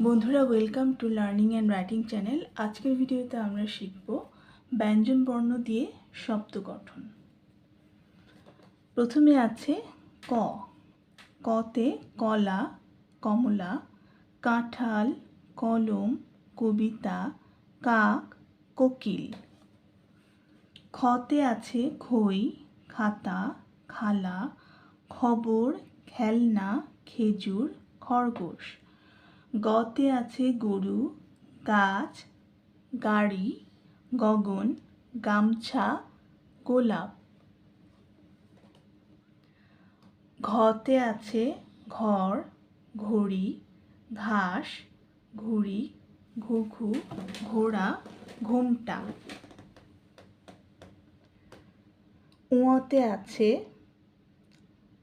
বন্ধুরা welcome to learning and writing channel আজকের ভিডিওতে আমরা শিখব ব্যঞ্জন বর্ণ দিয়ে শব্দ গঠন। প্রথমে আছে ক। কতে কলা, কমলা, কাঁঠাল, কলম, কবিতা, কাক, কোকিল। খতে আছে খই, খাতা, খালা, খবর, খেলনা, খেজুর, খরগোশ। গতে আছে গরু, গাছ, গাড়ি, গগন, গামছা, গোলাপ। ঘতে আছে ঘর, ঘড়ি, ঘাস, ঘুড়ি, ঘুঘু, ঘোড়া, ঘুমটা। উঁতে আছে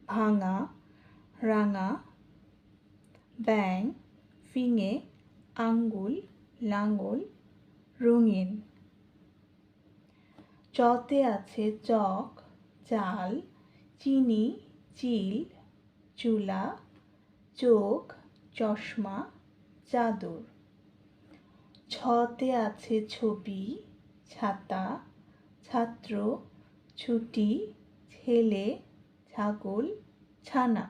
ভাঙা, রাঙা ব্যাং ফিঙে আঙ্গুল লাঙল রঙিন। চতে আছে চক, চাল, চিনি, চিল, চুলা, চোখ, চশমা, চাদর। ছতে আছে ছবি, ছাতা, ছাত্র, ছুটি, ছেলে, ছাগল, ছানা।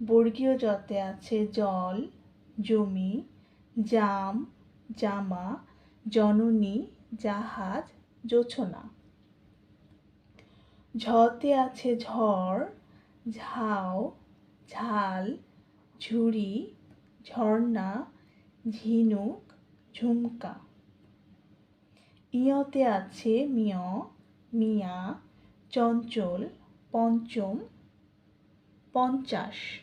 বর্গীয় যতে আছে জল জমি, জাম, জামা, জননী, জাহাজ, জোছনা। ঝতে আছে ঝড়, ঝাও, ঝাল, ঝুড়ি, ঝর্ণা, ঝিনুক, ঝুমকা। ইয়তে আছে মিয়, মিয়া, চঞ্চল, পঞ্চম, পঞ্চাশ।